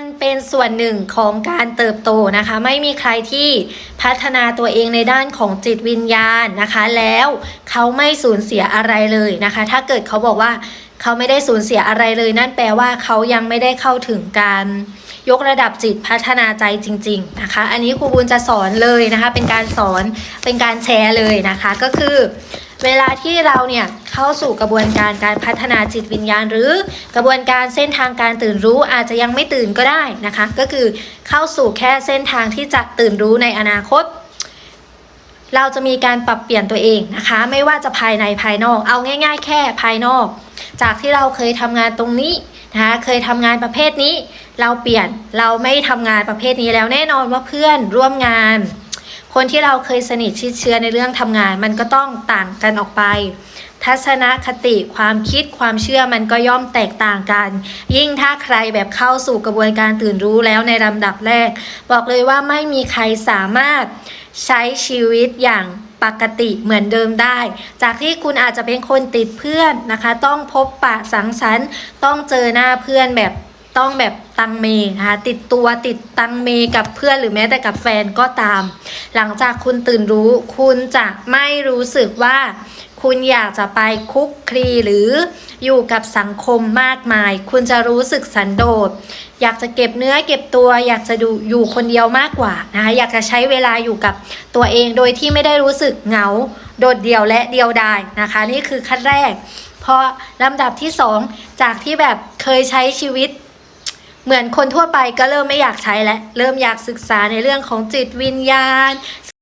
มันเป็นส่วนหนึ่งของการเติบโตนะคะ ไม่มีใครที่พัฒนาตัวเองในด้านของจิตวิญญาณนะคะ แล้วเขาไม่สูญเสียอะไรเลยนะคะ ถ้าเกิดเขาบอกว่าเขาไม่ได้สูญเสียอะไรเลย นั่นแปลว่าเขายังไม่ได้เข้าถึงการยกระดับจิตพัฒนาใจจริง ๆนะคะ อันนี้ครูบุญจะสอนเลยนะคะ เป็นการสอนเป็นการแชร์เลยนะคะ ก็คือ เวลาที่เราเนี่ยเข้าสู่กระบวนการการพัฒนาจิตวิญญาณ หรือกระบวนการเส้นทางการตื่นรู้อาจจะยังไม่ตื่นก็ได้นะคะ ก็คือเข้าสู่แค่เส้นทางที่จะตื่นรู้ในอนาคต เราจะมีการปรับเปลี่ยนตัวเองนะคะ ไม่ว่าจะภายในภายนอก เอาง่าย ๆ แค่ภายนอก จากที่เราเคยทำงานตรงนี้นะคะเคยทำงานประเภทนี้ เราเปลี่ยนเราไม่ทำงานประเภทนี้แล้วแน่นอนว่าเพื่อนร่วมงาน คนที่เราเคยสนิทชิดเชื้อในเรื่องทำงาน มันก็ต้องต่างกันออกไป ทัศนคติความคิดความเชื่อมันก็ย่อมแตกต่างกัน ยิ่งถ้าใครแบบเข้าสู่กระบวนการตื่นรู้แล้วในลำดับแรก บอกเลยว่าไม่มีใครสามารถใช้ชีวิตอย่างปกติเหมือนเดิมได้ จากที่คุณอาจจะเป็นคนติดเพื่อนนะคะ ต้องพบปะสังสรรค์ ต้องเจอหน้าเพื่อนแบบ ต้องแบบตังเมนะคะติดตัวติดตังเมกับเพื่อนหรือแม้แต่กับแฟนก็ตาม หลังจากคุณตื่นรู้ คุณจะไม่รู้สึกว่า คุณอยากจะไปคุกคลีหรืออยู่กับสังคมมากมาย คุณจะรู้สึกสันโดษ อยากจะเก็บเนื้อเก็บตัว อยากจะดูอยู่คนเดียวมากกว่านะคะอยากจะใช้เวลาอยู่กับตัวเองโดยที่ไม่ได้รู้สึกเหงา โดดเดี่ยวและเดียวดายนะคะ นี่คือขั้นแรกพอลำดับที่สองจากที่แบบเคยใช้ชีวิต เหมือนคนทั่วไปก็เริ่มไม่อยากใช้แล้วเริ่มอยากศึกษาในเรื่องของจิตวิญญาณ